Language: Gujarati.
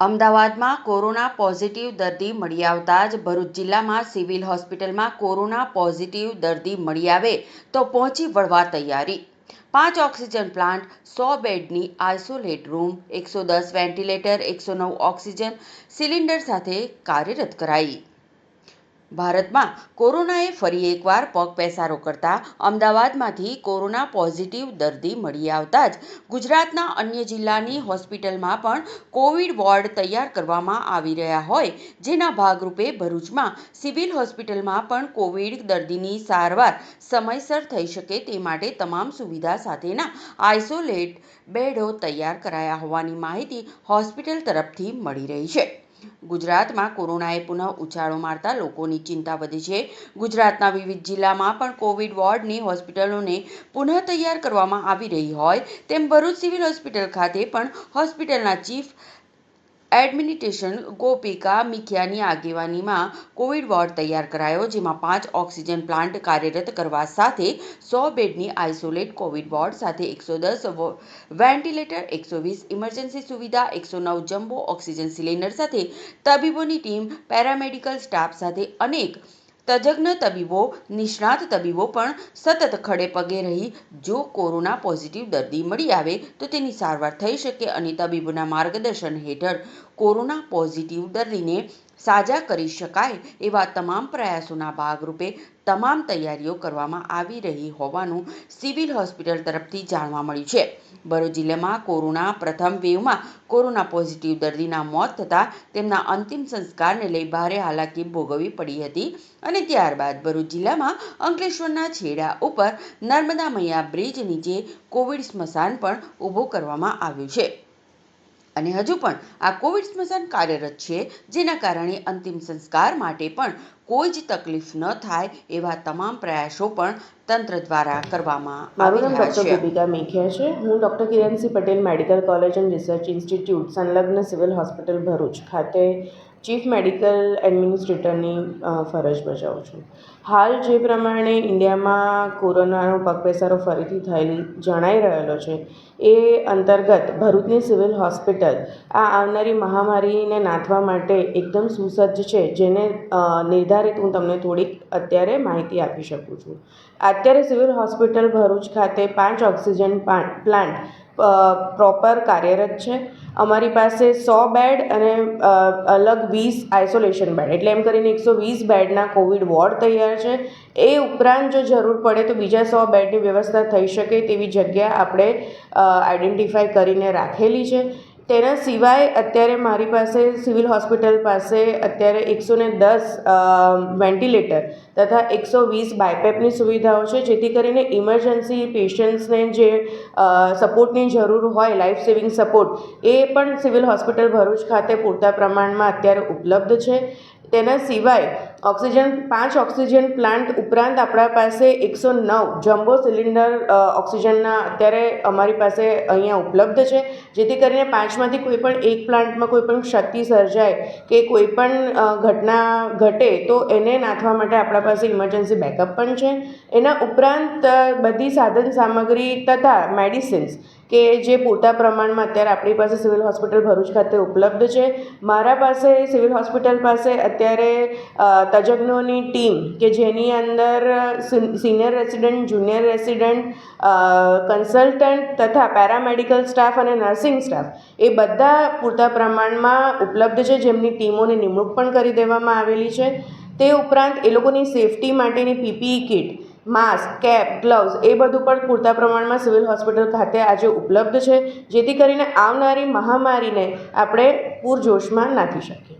અમદાવાદમાં કોરોના પોઝિટિવ દર્દી મળી આવતા જ ભરૂચ જિલ્લામાં સિવિલ હોસ્પિટલમાં કોરોના પોઝિટિવ દર્દી મળી આવે તો પહોંચી વળવા તૈયારી. પાંચ ઓક્સિજન પ્લાન્ટ, સો બેડની આઇસોલેટ રૂમ, એકસો દસ વેન્ટિલેટર, એકસો નવ ઓક્સિજન સિલિન્ડર સાથે કાર્યરત કરાઈ. ભારતમાં કોરોનાએ ફરી એકવાર પગ પેસારો કરતા અમદાવાદમાંથી કોરોના પોઝિટિવ દર્દી મળી આવતા જ ગુજરાતના અન્ય જિલ્લાની હોસ્પિટલમાં પણ કોવિડ વોર્ડ તૈયાર કરવામાં આવી રહ્યા હોય, જેના ભાગરૂપે ભરૂચમાં સિવિલ હોસ્પિટલમાં પણ કોવિડ દર્દીની સારવાર સમયસર થઈ શકે તે માટે તમામ સુવિધા સાથેના આઇસોલેટ બેડો તૈયાર કરાયા હોવાની માહિતી હોસ્પિટલ તરફથી મળી રહી છે. ગુજરાતમાં કોરોનાએ પુનઃ ઉછાળો મારતા લોકોની ચિંતા વધી છે. ગુજરાતના વિવિધ જિલ્લામાં પણ કોવિડ વોર્ડની હોસ્પિટલોને પુનઃ તૈયાર કરવામાં આવી રહી હોય તેમ ભરૂચ સિવિલ હોસ્પિટલ ખાતે પણ હોસ્પિટલના ચીફ એડમિનિસ્ટ્રેશન ગોપિકા મિખિયાની આગેવાનીમાં કોવિડ વોર્ડ તૈયાર કરાયો, જેમાં પાંચ ઓક્સિજન પ્લાન્ટ કાર્યરત કરવા સાથે સો બેડની આઇસોલેટ કોવિડ વોર્ડ, સાથે એકસો દસ વેન્ટિલેટર, એકસો વીસ ઇમરજન્સી સુવિધા, એકસો નવ જમ્બો ઓક્સિજન સિલિન્ડર સાથે તબીબોની ટીમ, પેરામેડિકલ સ્ટાફ સાથે અનેક તજજ્ઞ તબીબો, નિષ્ણાત તબીબો પણ સતત ખડે પગે રહી જો કોરોના પોઝિટિવ દર્દી મળી આવે તો તેની સારવાર થઈ શકે અને તબીબોના માર્ગદર્શન હેઠળ કોરોના પોઝિટિવ દર્દીને સાજા કરી શકાય એવા તમામ પ્રયાસોના ભાગરૂપે તમામ તૈયારીઓ કરવામાં આવી રહી હોવાનું સિવિલ હોસ્પિટલ તરફથી જાણવા મળ્યું છે. ભરૂચ જિલ્લામાં કોરોના પ્રથમ વેવમાં કોરોના પોઝિટિવ દર્દીના મોત થતાં તેમના અંતિમ સંસ્કારને લઈ ભારે હાલાકી ભોગવવી પડી હતી અને ત્યારબાદ ભરૂચ જિલ્લામાં અંકલેશ્વરના છેડા ઉપર નર્મદા મૈયા બ્રિજ નીચે કોવિડ સ્મશાન પણ ઊભું કરવામાં આવ્યું છે. અને હજુ પણ આ કોવિડ સ્મશાન કાર્યરત છે જેના કારણે અંતિમ સંસ્કાર માટે પણ કોઈ જ તકલીફ ન થાય એવા તમામ પ્રયાસો પણ તંત્ર દ્વારા કરવામાં આવી મારું નામ રહ્યા ડૉક્ટર છે. ગોપિકા મેખિયા છે. હું doctor Kiransinh Patel medical college and research institute સંલગ્ન સિવિલ હોસ્પિટલ ભરૂચ ખાતે ચીફ મેડિકલ એડમિનિસ્ટ્રેટરની ફરજ બજાવું છું. હાલ જે પ્રમાણે ઇન્ડિયામાં કોરોનાનો પગપેસારો ફરીથી થયેલ જણાઈ રહેલો છે, એ અંતર્ગત ભરૂચની સિવિલ હોસ્પિટલ આ આવનારી મહામારીને નાથવા માટે એકદમ સુસજ્જ છે, જેને નિર્ધારિત હું તમને થોડીક અત્યારે માહિતી આપી શકું છું. અત્યારે સિવિલ હોસ્પિટલ ભરૂચ ખાતે પાંચ ઓક્સિજન પ્લાન્ટ પ્રોપર કાર્યરત છે. અમારી પાસે સો બેડ અને અલગ વીસ આઇસોલેશન બેડ એટલે એમ કરીને એકસો વીસ બેડના કોવિડ વોર્ડ તૈયાર છે. એ ઉપરાંત જો જરૂર પડે તો બીજા સો બેડની વ્યવસ્થા થઈ શકે તેવી જગ્યા આપણે આઈડેન્ટિફાય કરીને રાખેલી છે. તેના સિવાય અત્યારે મારી પાસે સિવિલ હોસ્પિટલ પાસે અત્યારે એકસો ને દસ વેન્ટિલેટર તથા એકસો વીસ બાયપેપની સુવિધાઓ છે, જેથી કરીને ઇમરજન્સી પેશન્ટ્સને જે સપોર્ટની જરૂર હોય, લાઈફ સેવિંગ સપોર્ટ, એ પણ સિવિલ હોસ્પિટલ ભરૂચ ખાતે પૂરતા પ્રમાણમાં અત્યારે ઉપલબ્ધ છે. તેના સિવાય ઓક્સિજન, પાંચ ઓક્સિજન પ્લાન્ટ ઉપરાંત આપણા પાસે એકસો નવ જમ્બો સિલિન્ડર ઓક્સિજનના અત્યારે અમારી પાસે અહીંયા ઉપલબ્ધ છે. જેથી કરીને પાંચમાંથી કોઈ પણ એક પ્લાન્ટમાં કોઈ પણ ક્ષતિ સર્જાય કે કોઈ પણ ઘટના ઘટે તો એને નાથવા માટે આપણા પાસે ઇમરજન્સી બેકઅપ પણ છે. એના ઉપરાંત બધી સાધન સામગ્રી તથા મેડિસિન્સ કે જે પૂરતા પ્રમાણમાં અત્યારે આપણી પાસે સિવિલ હોસ્પિટલ ભરૂચ ખાતે ઉપલબ્ધ છે. મારા પાસે સિવિલ હોસ્પિટલ પાસે અત્યારે તજજ્ઞોની ટીમ કે જેની અંદર senior resident, junior resident consultant તથા પેરામેડિકલ સ્ટાફ અને નર્સિંગ સ્ટાફ એ બધા પૂરતા પ્રમાણમાં ઉપલબ્ધ છે. જેમની ટીમોની નિમણૂક પણ કરી દેવામાં આવેલી છે. તે ઉપરાંત એ લોકોની સેફટી માટેની PPE kit mask, cap, gloves એ બધું પણ પૂરતા પ્રમાણમાં સિવિલ હોસ્પિટલ ખાતે આજે ઉપલબ્ધ છે, જેથી કરીને આવનારી મહામારીને આપણે પૂરજોશમાં નાખી શકીએ.